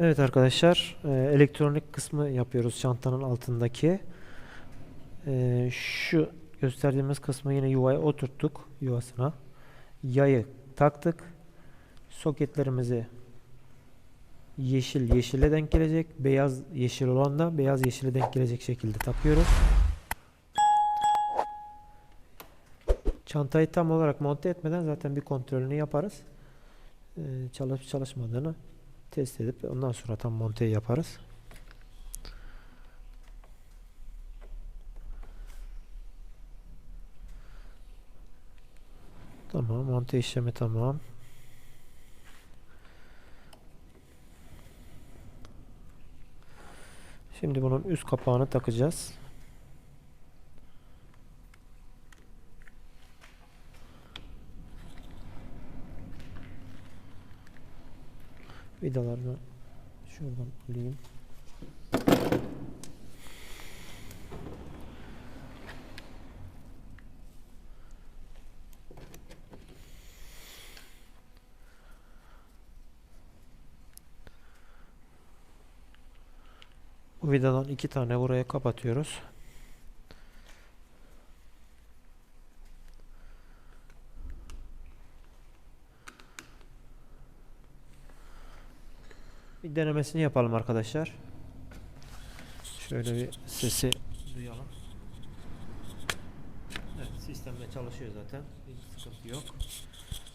Evet arkadaşlar, e, elektronik kısmı yapıyoruz çantanın altındaki. E, şu gösterdiğimiz kısmı yine yuvaya oturttuk yuvasına. Yayı taktık. Soketlerimizi yeşil yeşile denk gelecek, beyaz yeşil olan da beyaz yeşile denk gelecek şekilde takıyoruz. Çantayı tam olarak monte etmeden zaten bir kontrolünü yaparız. E, çalışıp çalışmadığını test edip ondan sonra tam monteyi yaparız. Tamam, monte işlemi tamam. Şimdi bunun üst kapağını takacağız. Vidalarını şuradan alayım. Bu vidadan iki tane buraya kapatıyoruz. Bir denemesini yapalım arkadaşlar. Şöyle bir sesi duyalım. Evet, sistemde çalışıyor zaten. Bir sıkıntı yok.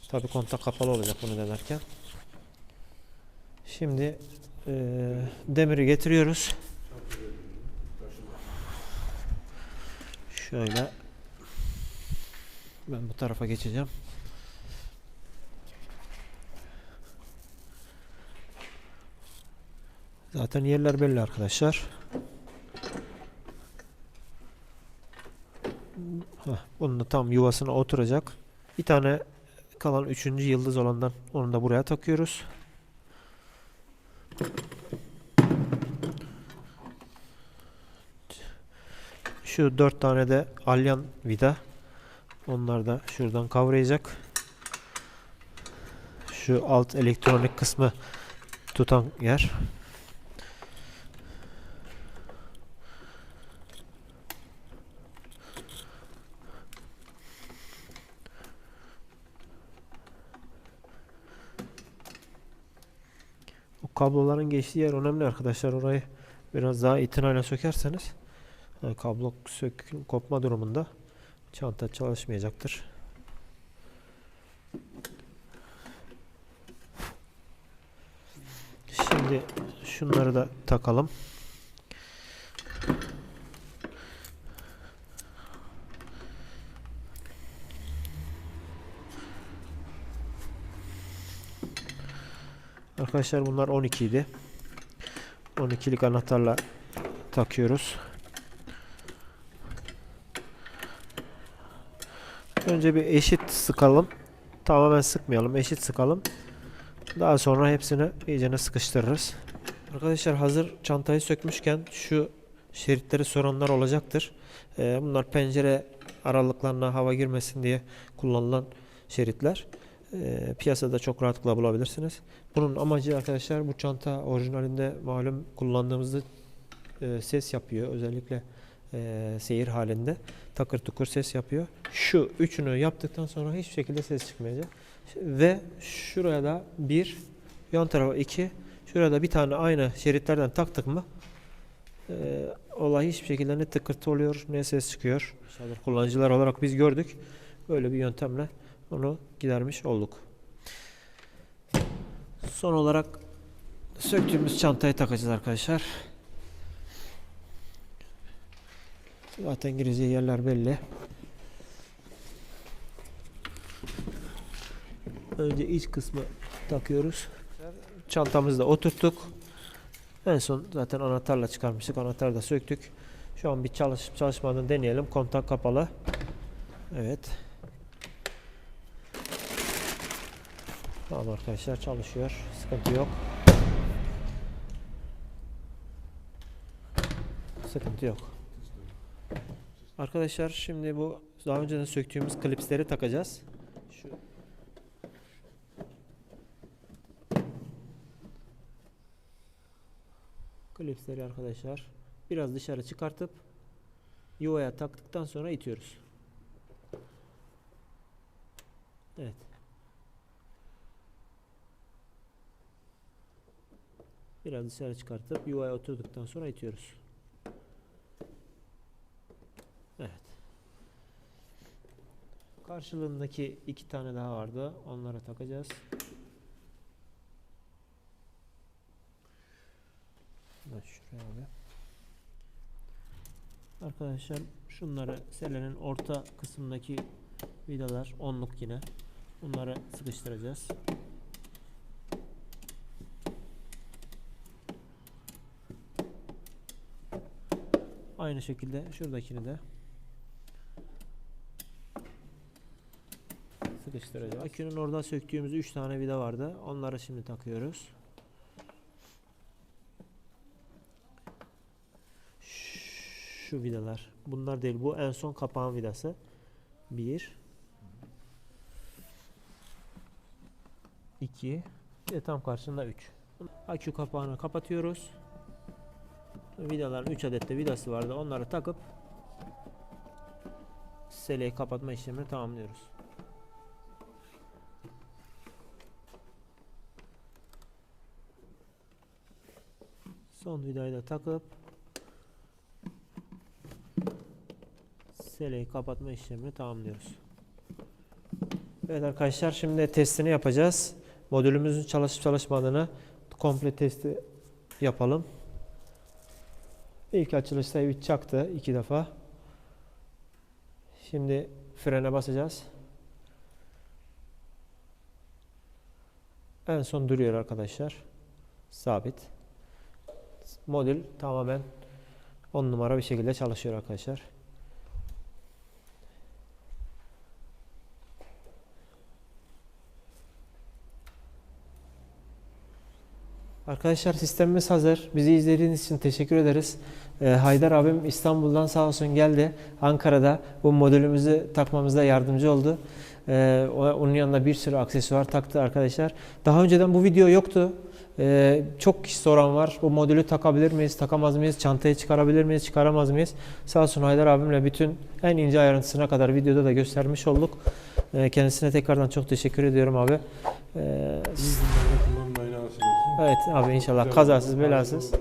Tabi kontak kapalı olacak bunu denerken. Şimdi eee, demiri getiriyoruz. Şöyle ben bu tarafa geçeceğim. Zaten yerler belli arkadaşlar. Heh, bunun da tam yuvasına oturacak. Bir tane kalan üçüncü yıldız olandan onu da buraya takıyoruz. Şu dört tane de alyan vida. Onlar da şuradan kavrayacak. Şu alt elektronik kısmı tutan yer. Kabloların geçtiği yer önemli arkadaşlar. Orayı biraz daha itinayla sökerseniz ha, kablo sök kopma durumunda çanta çalışmayacaktır. Şimdi şunları da takalım. Arkadaşlar bunlar 12 idi. 12'lik anahtarla takıyoruz. Önce bir eşit sıkalım. Tamamen sıkmayalım. Eşit sıkalım. Daha sonra hepsini iyicene sıkıştırırız. Arkadaşlar hazır çantayı sökmüşken şu şeritleri soranlar olacaktır. Ee, bunlar pencere aralıklarına hava girmesin diye kullanılan şeritler. Ee, piyasada çok rahatlıkla bulabilirsiniz. Bunun amacı arkadaşlar bu çanta orijinalinde malum kullandığımızda e, ses yapıyor. Özellikle e, seyir halinde takır tukur ses yapıyor. Şu üçünü yaptıktan sonra hiçbir şekilde ses çıkmayacak. Ve şuraya da bir, yan tarafa iki, şuraya da bir tane aynı şeritlerden taktık mı e, olay hiçbir şekilde ne tıkırtı oluyor ne ses çıkıyor. Kullanıcılar olarak biz gördük. Böyle bir yöntemle onu gidermiş olduk. Son olarak söktüğümüz çantayı takacağız arkadaşlar. Zaten gireceği yerler belli. Önce iç kısmı takıyoruz. Çantamızı da oturttuk. En son zaten anahtarla çıkarmıştık. Anahtarı da söktük. Şu an bir çalışıp çalışmadığını deneyelim. Kontak kapalı. Evet. Tamam arkadaşlar çalışıyor. Sıkıntı yok. Sıkıntı yok. Arkadaşlar şimdi bu daha önceden söktüğümüz klipsleri takacağız. Şu klipsleri arkadaşlar biraz dışarı çıkartıp yuvaya taktıktan sonra itiyoruz. Evet. Biraz dışarı çıkartıp yuvaya oturduktan sonra itiyoruz. Evet. Karşılığındaki iki tane daha vardı. Onlara takacağız. Ben şuraya abi. Arkadaşlar şunları selenin orta kısmındaki vidalar onluk yine. Bunları sıkıştıracağız. Aynı şekilde şuradakini de sıkıştıracağız. Akünün orada söktüğümüz 3 tane vida vardı. Onları şimdi takıyoruz. Şu vidalar. Bunlar değil. Bu en son kapağın vidası. 1 2 ve tam karşında 3. Akü kapağını kapatıyoruz. Vidaların 3 adet de vidası vardı. Onları takıp seleyi kapatma işlemini tamamlıyoruz. Son vidayı da takıp seleyi kapatma işlemini tamamlıyoruz. Evet arkadaşlar şimdi testini yapacağız. Modülümüzün çalışıp çalışmadığını komple testi yapalım. İlk açılışta bir çaktı iki defa. Şimdi frene basacağız. En son duruyor arkadaşlar. Sabit. Modül tamamen 10 numara bir şekilde çalışıyor arkadaşlar. Arkadaşlar sistemimiz hazır. Bizi izlediğiniz için teşekkür ederiz. Ee, Haydar abim İstanbul'dan sağ olsun geldi. Ankara'da bu modülümüzü takmamızda yardımcı oldu. Ee, onun yanında bir sürü aksesuar taktı arkadaşlar. Daha önceden bu video yoktu. Ee, çok kişi soran var. Bu modülü takabilir miyiz, takamaz mıyız? Çantayı çıkarabilir miyiz, çıkaramaz mıyız? Sağ olsun Haydar abimle bütün en ince ayrıntısına kadar videoda da göstermiş olduk. Ee, kendisine tekrardan çok teşekkür ediyorum abi. Ee. Evet abi inşallah kazasız belasız.